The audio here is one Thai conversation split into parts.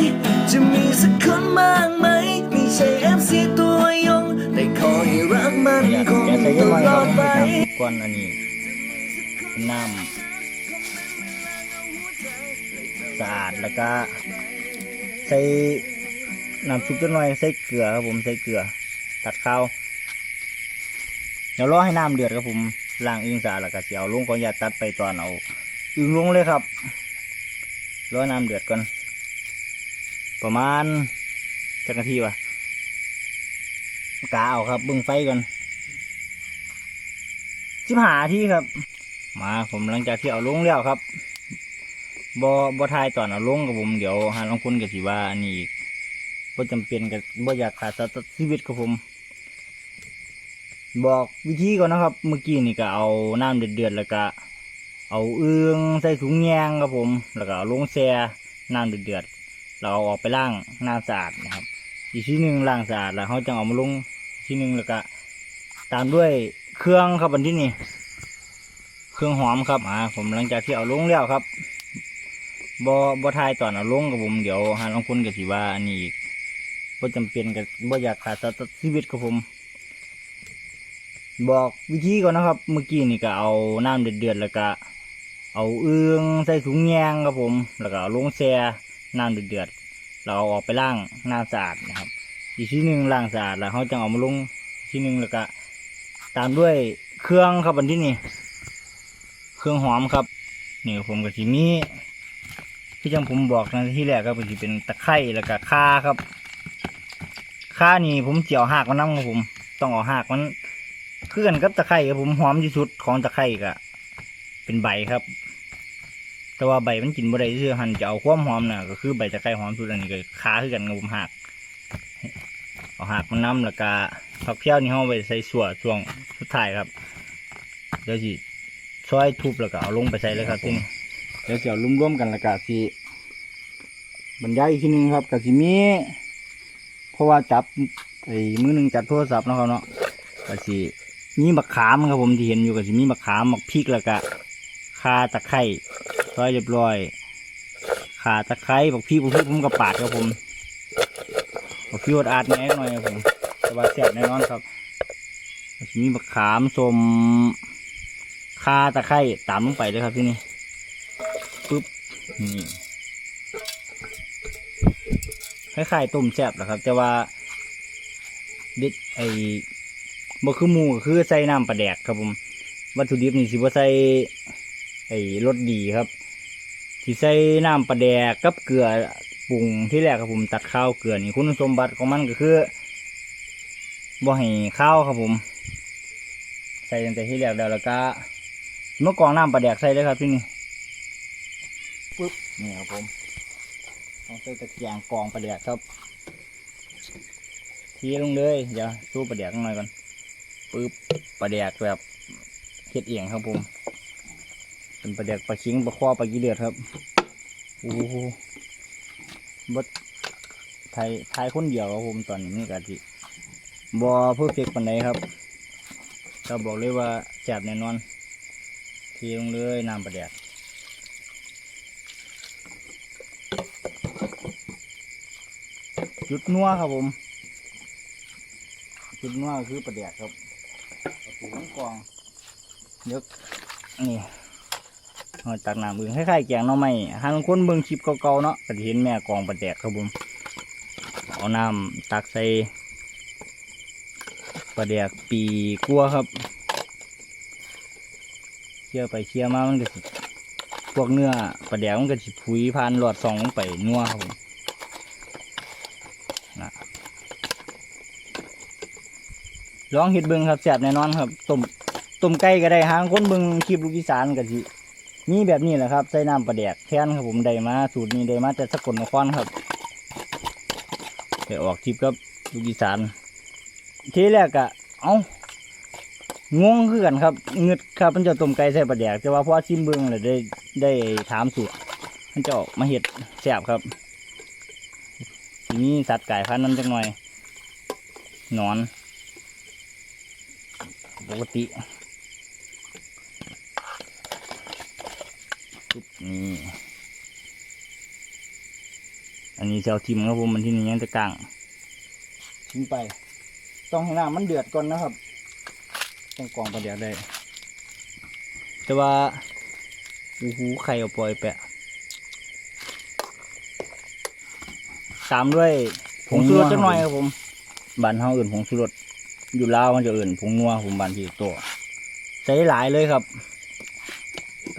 ย จะมีสักคนบ้างไหม ไม่ใช่เอฟซีตัวยง แต่ขอให้รักมันอยากคงแกะใส่ตยังไงลครัอบดไปก้อนอันนี้นน้ำสะอาดแล้วก็ใส่น้ำซุปจักหน่อยใส่เกลือครับผมใส่เกลือ ตัดข้าวเดี๋ยวรอให้น้ำเดือดครับผมล้างอึ่งสะอาดแล้วก็เสียวลงก่อนอย่าตัดไปตอนเอาอึ่งลงเลยครับรอน้ำเดือดก่อน ประมาณจักนาทีวะกาเอาครับบิ่งไฟก่อนสิบหาที่ครับ มาผมหลังจากที่เอาลงแล้วครับบอบอทายตอนเอาลงกับผมเดี๋ยวหาลองคุณกับสิว่าอันนี้อีกบ่จำเป็นกับบ่อยากขาดสตชีวิตกับผม บอกวิธีก่อนนะครับ เมื่อกี้นี่ก็เอาน้ำเดือดๆแล้วก็ เอาเอื้องใส่ถุงแยงครับผม แล้วก็เอาลงแช่น้ำเดือดๆ เราเอาออกไปล้างน้ำสะอาดนะครับ อีกทีหนึ่งล้างสะอาดแล้วเขาจะเอามาลงอีกทีหนึ่งแล้วก็ตามด้วยเครื่องครับอันที่นี่เครื่องหอมครับอ่าผมหลังจากที่เอาลงแล้วครับบอบอทายตอนเอาลงกับผมเดี๋ยวหาลองคุณกับสิว่าอันนี้อีกบ่จำเป็นกับบ่อยากขาดสตชีวิตกับผม บอกวิธีก่อนนะครับ เมื่อกี้นี่ก็เอาน้ำเดือดๆแล้วก็ เอาเอื้องใส่ถุงแยงครับผม แล้วก็เอาลงแช่ น้ำเดือดๆเราเอาออกไปล้างน้ำสะอาดนะครับ อีกทีหนึ่งล้างสะอาดแล้วเขาจะเอามาลงอีกทีหนึ่งแล้วก็ตามด้วยเครื่องครับอันที่นี่เครื่องหอมครับนี่ผมกับทีมีที่จังผมบอกนะที่แรกก็เป็นเป็นตะไคร้แล้วก็ข่าครับข่านี่ผมเจียวหากมันน้ำครับผม ต้องเอาหากมันเคลื่อนกับตะไคร้ครับผมหอมที่สุดของตะไคร้ก็เป็นใบครับ แต่ว่าใบมันกินบ่ได้เชื่อหันจะเอาความหอมน่ะก็คือใบตะไคร้หอมสุดอันนี้ก็ข่าคือกันครับผมหากเอาหากมันน้ำแล้วก็ผักเพี้ยวนี่เขาไปใส่ส่วนช่วงสุดท้ายครับเดี๋ยวสิซอยทุบแล้วก็เอาลงไปใส่เลยครับที่นี่เดี๋ยวจะเอาร่วมๆกันแล้วก็สิบรรยายอีกทีหนึงครับกับสิมีเพราะว่าจับไอ้มือหนึ่งจับโทรศัพท์นะครับเนาะกับสิมีมะขามครับผมที่เห็นอยู่กับสิมีมะขามมะพริกแล้วก็ข่าตะไคร้ อยเรียบร้อย ขาตะไคร้บักพริกบักพริกผมก็ปาดครับผมบักพริกอดอาดแน่หน่อยครับผมแต่ว่าแซ่บแน่นอนครับมีมะขามสมคาตะไคร้ตามลงไปเลยครับที่นี่ปึ๊บนี่คล้ายๆต้มแซ่บแหละครับ แต่ว่าเด็ดไอ้บ่คือหมูคือใส่น้ำปลาแดกครับผม วัตถุดิบนี่สิบ่ใส่ไอ้รสดีครับ ที่ใส่น้ำปลาแดกกับเกลือปรุงที่แรกครับผมตัดข้าวเกลือนี่คุณสมบัติของมันก็คือบ่ให้ข้าวครับผม ใส่ตั้งแต่ที่แรกแล้วแล้วก็เมื่อกรองน้ำปลาแดกใส่เลยครับที่นี่ปึ๊บนี่ครับผมต้องใส่ตะเกียงกรองปลาแดกครับเทีลงเลยเดี๋ยวสู้ปลาแดกหน่อยก่อนปึ๊บปลาแดกแบบเฮ็ดเอียงครับผม เป็นปลาแดกปลาคิงปลาคอปลากีเดือดครับโอ้โหบดไทยไทยคนเดียวครับผมตอนนี้มันกะทิบอเพอร์เฟกปันใดครับก็บอกเลยว่าแซ่บแน่นอนเทีลงเลยน้ำปลาแดกจุดนัวครับผมจุดนัวคือปลาแดกครับเอาปูน้ำกองเยกนี่ ตักน้ำมือคล้ายๆแกงน่อไม้หางคนเบิ่งคลิปเก่าๆเนาะก็เห็นแม่กองปลาแดกครับผมเอาน้ำตักใส่ปลาแดกปีกัวครับเชี่ยไปเชี่ยมามันก็สิพวกเนื้อปลาแดกมันก็สิผุยผ่านหลอดซองลงไปนัวครับผมนะลองเห็ดเบิงครับแซ่บแน่นอนครับต้มต้มไก่ก็ได้หางคนเบิงคลิปลูกอีสานก็สิ มีแบบนี้แหละครับ ใส่น้ำปลาแดกแทนครับผมได้มาสูตรนี้ได้มาแต่สกลนครครับไปออกคลิปกับลูกอีสานทีแรกอะเอางงคือกันครับเงืดครับมันจะต้มไก่ใส่ปลาแดกแต่ว่าพอชิมเบิ้งเลยได้ได้ถามสูตรมันจะออกมาเห็ดแซ่บครับทีนี้สัตว์ไก่พันนั้นจังหน่อยนอน ปกติ ปุ๊บนี่อันนี้เซลทิมครับผมมันที่นี่ยังจะกลางทิ้งไป ต้องให้น้ำมันเดือดก่อนนะครับ ต้องกรองประเดี๋ยวได้แต่ว่าโอ้โหไข่เอาปล่อยแปะตามด้วยผงชูรสจักหน่อยครับผมบานเฮาเอื่นผงชูรสอยู่ลาวมันจะเอื่นผงนัวผมบานที่ตัวใช้หลายเลยครับ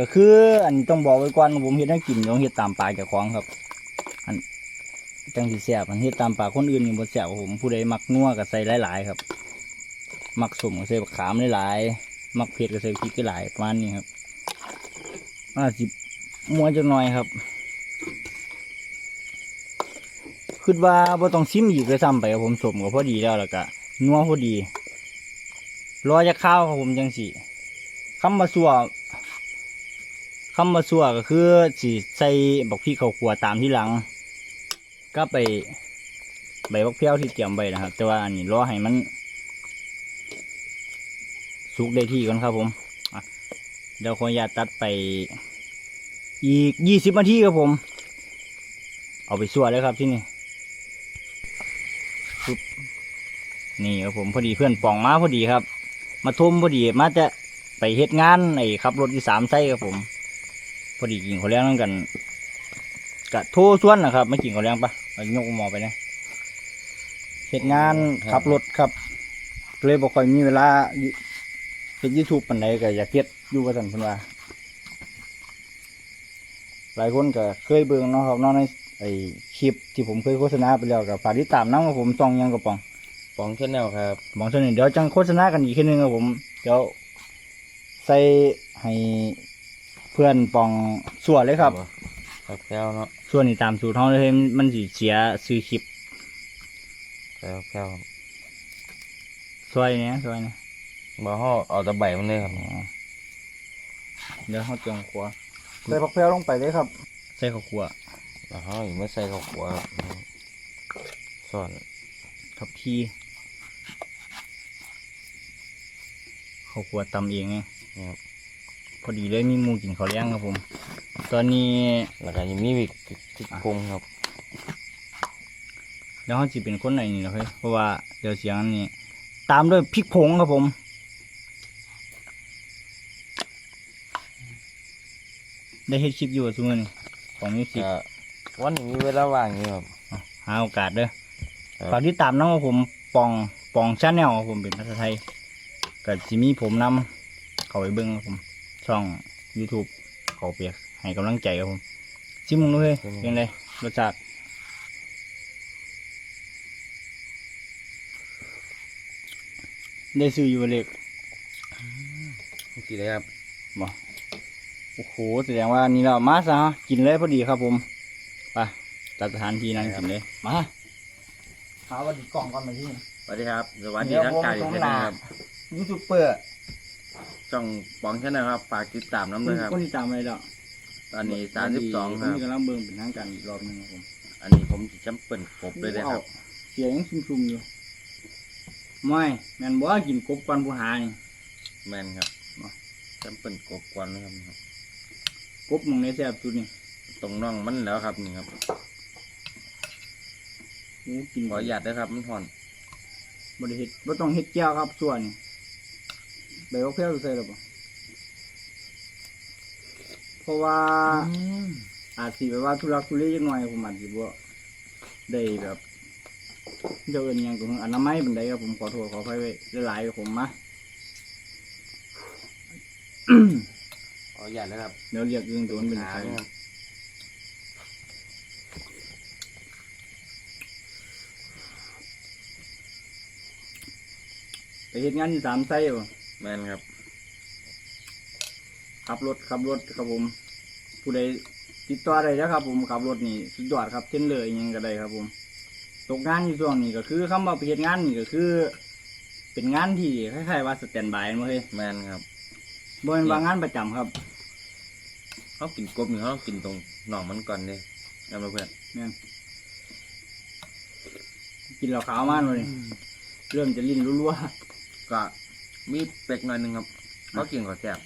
ก็คืออันนี้ต้องบอกไว้ก่อนผมเฮ็ดให้กินต้องเฮ็ดตามปากเจ้าของครับ อันจังสิแซ่บอันเฮ็ดตามปากคนอื่นนี่บ่แซ่บครับผมผู้ใดมักนัวก็ใส่หลายๆครับ มักสมก็ใส่บักขามหลายๆมักเผ็ดก็ใส่พริกหลายประมาณนี้ครับอาสิมัวจังหน่อยครับคิดว่าบ่ต้องซิมอีกเลยซ้ำไปครับผมสมก็พอดีแล้วล้วก็นัวพอดีรอจะข้าวครับผมจังสิคำว่าสัว คำว่าซัวก็คือสีใส่บักพริกข้าวคั่วตามที่หลัง ก็ไปใบบักเพี้ยวที่เตรียมไว้นะครับ แต่ว่าอันนี้รอให้มันสุกได้ที่ก่อนครับผมเดี๋ยวขออนุญาตตัดไปอีกยี่สิบนาทีครับผม เอาไปซัวเลยครับที่นี่ปึ๊บนี่ครับผมพอดีเพื่อนป่องมาพอดีครับ มาทุ่มพอดีมาจะไปเฮ็ดงานไอ้ขับรถที่สามไส้ครับผม พอดีกินข้าวเลี้ยงนั่นกันกะโทรส่วนนะครับไม่กินข้าวเลี้ยงปะเอายกหมอไปนะเหตุงานขับรถครับเลยบอกค่อยมีเวลาเห็นยูทูบปันใดก็อยากเก็ดอยู่กับสันเพิ่นว่า หลายคนก็เคยเบิ่งเนาะครับเนาะในไอ้คลิปที่ผมเคยโฆษณาไปแล้วกับฝากติดตามน้ำกับผมซองหยังกระป๋องปองชแนลครับบองเสนอเดี๋ยวจังโฆษณากันอีกทีนึงครับผมเดี๋ยวใส่ให้ เพื่อนปองส่วนเลยครับครับแก้วเนาะส่วนนี้ตามสูตรเขาเลยมันสิเสียซื้อคลิปแก้วแก้วครับซอยเนี้ยซอยเนี้ยบ่ห่อเอาแตะใบมันเลยครับอ๋อเดี๋ยวเขาเตรียมขัวใส่ผักแพรวลงไปเลยครับ ใส่ข้าวขัวแล้วห่ออีกไม่ใส่ข้าวขัวครับซ่อนทับทีข้าวขัวตำเองไงนี่ครับ พอดีเลยมีหมูกินข้าวเลี้ยงครับผม ตอนนี้แล้วก็ยังมีวิกที่ปรุงครับเดี๋ยวเขาจะเป็นคนไหนนี่นะเฮ้ยเพราะว่าเดี๋ยวเสียงอันนี้ตามด้วยพริกผงครับผมได้เฮ็ดคลิปอยู่ซุมื้อนี้ของมิวสิกก็วันนี้มีเวลาว่างอยู่ครับหาโอกาสเด้อครับฝากที่ตามน้องครับผมปองปองชาแนลครับผมเป็นภาษาไทยกับจิมีผมนำเข้าไปเบิ้งครับผม ช่อง YouTube เขาเปียกให้กำลังใจครับผมชิมมึงด้วยเป็นไงรสชาติได้ซื้ออยู่บ่เล็กกี่เลยครับบ่โอ้โหแสดงว่านี่เรามาซะกินเลยพอดีครับผมไปจัดสถานที่นั่งกินเลยมาหาวันดีกล่องก่อนมาที่นี่สวัสดีครับ สวัสดีทั้งกายอีกท่านนะครับยูทูบเบอร์ ช่องปองชแนลครับฝากติดตามน้ำคด้วนยครับคนที่ตามไปแล้วตอนนี้สามสิบสองครับนี่กำลังเบิ่งเป็นทางการอีกรอบหนึงครับผมอันนี้ผมจะจำเปิ่นกบเลยนะครับเสียงยังซุ่มๆอยู่ไม่แม่นบ่ว่ากินกบก่อนผู้หานี่แมนครับมาจำเปิ่นกบก่อนนะครับ กบหมองในแซ่บสุดนี่ตรงน่องมันแล้วครับนี่ครับโอ้กินขออนุญาตด้วยครับมันห่อนบ่ได้เฮ็ดบ่ต้องเฮ็ดแก้วครับส่วนนี่ ใบบักแพรวใส่แล้วบ่เพราะว่า อาจสิแบบว่าทุรักทุเลจักหน่อยผมอาจสิบ่ได้แบบเจ้าเอิ้นหยังก็อนามัยปานใดครับผมขอโทษขออภัยไว้หลายๆกับผมมา ขออนุญาตนะครับเดี๋ยวเรียกเรื่องตัวมันเป็นหาใครเนี่ยครับไปเฮ็ดงานที่สามไส้บ่ แมนครับ ขับรถขับรถครับผม ผู้ใดติดต่อได้แล้วครับ ผมขับรถนี่สุดยอดครับเช่นเลยอิหยังก็ได้ครับผม ตกงานอยู่ช่วงนี้ก็คือคำว่าไปเฮ็ดงานนี่ก็คือ เป็นงานที่คล้ายๆว่าสแตนบายมาเลยแมนครับบ่เป็นว่างานประจำครับเขากินกบนี่เขาต้องกินตรงหนองมันก่อนเด้ยำเพื่อนเนี่ยกินเหล้าขาวมากเลยเริ่มจะลิ้นรัวก็ มีเป็กหน่อยหนึงครับเขากินขอแซ่บ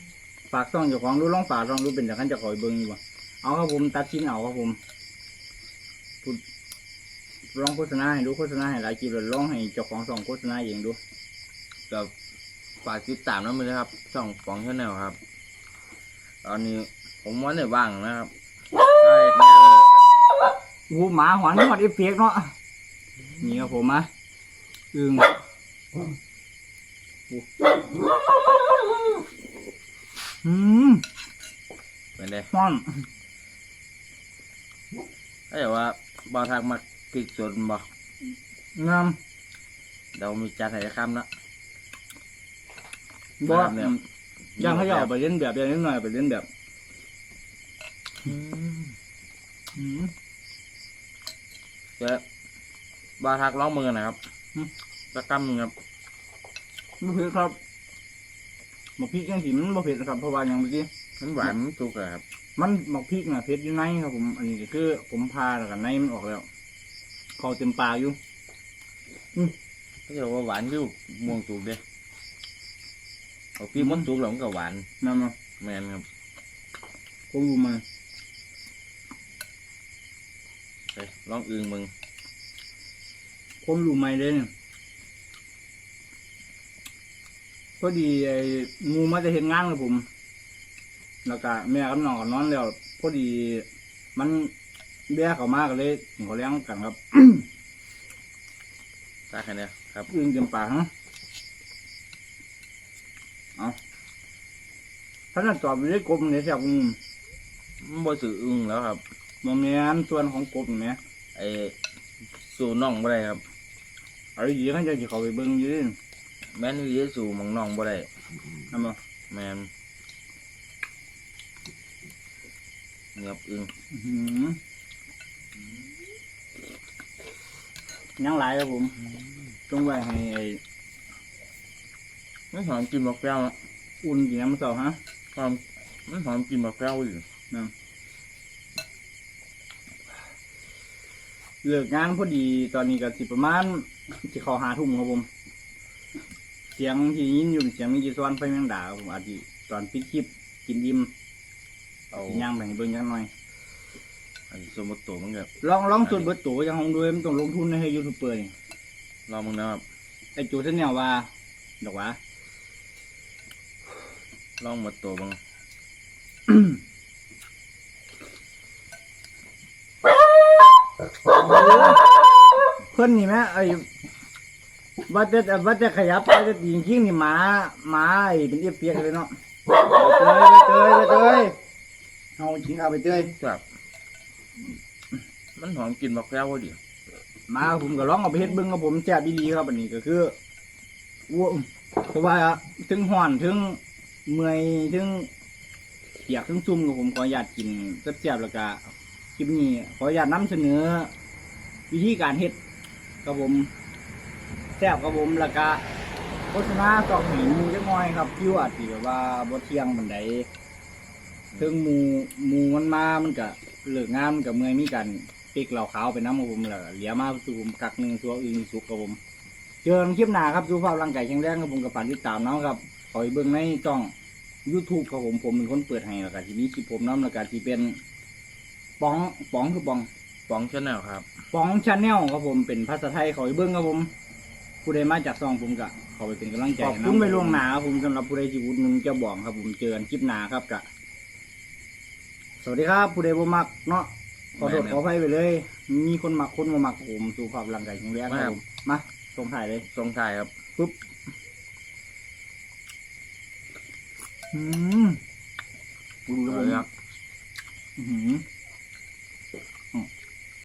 ๆฝากซ่องเจ้าของรู้ลองฝากซ่องรู้เป็นจากขันจะคอยเบิ่งอยู่บ่เอาครับผมตัดชิ้นเอาครับผมพูดลองโฆษณาให้ดูโฆษณาให้หลายคลิปแล้วลองให้เจ้าของสองโฆษณาเองดูกับฝากติดตามน้ำมือนะครับช่องฟองชาแนลครับ ตอนนี้ผมว่าในว่างนะครับใช่งานโอ้โหหมาหอนหอดเอฟเฟกต์เนาะนี่ครับผมอะอึงโอ้อืมเป็นไงฮ้อนถ้าอย่างว่าบอทักมาพริกสดบ่งามเดี๋ยวมีจานให้คำนะบ่ครับเนี่ยย่างเขาจะเอาไปเล่นแบบอย่างนิดหน่อยไปเล่นแบบอืมอืมเจ๊บอทักร้องมือนะครับอืมสักคำหนึ่งครับ บ่เผ็ดครับหมกพริกยังสิมันบ่เผ็ดนะครับเพราะว่าอย่างเมื่อกี้ มันหวานมันสุกเลยครับมันหมกพริกน่ะเผ็ดอยู่ในครับ ผม อันนี้ก็คือ ผมพาแล้วกันในมันออกแล้วเขาเต็มปากอยู่ถ้าจะว่าหวานอยู่ม่วงสุกเด้เอาพี่มันสุกแล้วมันก็หวานนั่นมาแมนครับผมรู้มาไปลองอึงมึงผมรู้ไม่เลยเนี่ย พอดีไอ้หมูมาจะเห็นงานกับผม แล้วก็แม่กับน้องก็นอนแล้ว พอดีมันแบกเขามาก็เลยขอเลี้ยงกันครับ ตาแค่เนี้ยครับอึ้งเต็มปากฮะเอาถ้าจะตอบไปได้กลมเนี่ยแซ่บอืมมันบ่สื่ออึงแล้วครับโมเมนส่วนของกบเนี่ยไอ้สู่น่องบ่ได้ครับ เอาดีๆเขาจะสิเขาไปเบิ่งอยืน แม่นวิสู่หมองน่องบ่ได้นั่นบ่แมนเงียบอึงอื้อหือยังหลายครับผมจงไว้ให้ไอ้มันหอมกลินมะพร้าวนะอุ่นกินน้ำเสาฮะหอมมันหอมกลินมะพร้าวอยู่เลิกงานพอดีตอนนี้ก็สิประมาณสิเขาหาทุ่มครับผมเสียงที่ยินอยู่เสียงมีจีซอนไฟแมงดาครับผมอาจจะตอนปิดคลิปกินอิ่มเอาสิย่างไปให้เบิ่งจังหน่อยอันสมมติตัวมันก็ลองลองส่วนเบิดตัวยังคงด้วยมันต้องลงทุนให้ยูทูบเบอร์นี่ลองมึงนะครับไอ้จูเส้นแนวว่าดอกหว่าลองหมดตัวบังเพื่อนนี่แม่ไอ้ ว่าจะว่าจะขยับไปจะจริงๆนี่หมาหมาไอ้เป็นเอฟเฟียกเลยเนาะไปเตยไปเตยไปเตยเอากินข้าวไปเตยครับ มันหอมกลินมะพร้าวพอดีมาผมก็ลองเอาไปเฮ็ดเบิ่งกับผมแซ่บอีหลีครับอันนี้ก็คือว้าวเพราะว่าถึงห่อนถึงเมื่อยถึงเปียกถึงซุ่มกับผมขออนุญาตกินแซ่บๆแล้วก็คลิปนี้ขออนุญาตนำเสนอ วิธีการเฮ็ดกับผม แซ่บกับผมแล้วก็โฆษณาสองหมีมูจักหน่อยครับคิวอาจสิแบบว่าบ่เที่ยงบันไดถึงหมูหมูมันมามันก็เลิกงานมันก็เมื่อยมีกันปิกเหล่าขาวไปน้ำกับผมแล้วก็เหลียมาสู่ผมกักหนึ่งตัวอื่นสุกกับผม เจอกันคลิปหน้าครับสุขภาพร่างกายแข็งแรงครับผมกับฝันติดตามน้องครับขอให้เบิ่งในช่อง YouTube ครับผมผมเป็นคนเปิดให้แล้วก็ทีนี้คลิปผมน้ำแล้วก็ที่เป็นป๋องป๋องคือป๋องฟองชาแนลครับป๋องชาแนลครับผมเป็นภาษาไทยขอให้เบิ้งครับผม ผู้ใดมาจากซองผมกะขอไปเป็นกำลังใจขอบคุณไปล่วงหน้าครับผมสำหรับผู้ใดที่วุฒนุนเจ้าบ่องครับ ผมเจอกันคลิปหน้าครับกะสวัสดีครับ ผู้ใดบ่มักเนาะขอโทษขออภัยไปเลย มีคนมักคนบ่มักผมสู่ภาพร่างกายแข็งแรงครับผมมาส่งถ่ายเลยทรงไทายครับปุ๊บอืมดูแล้วผมเอา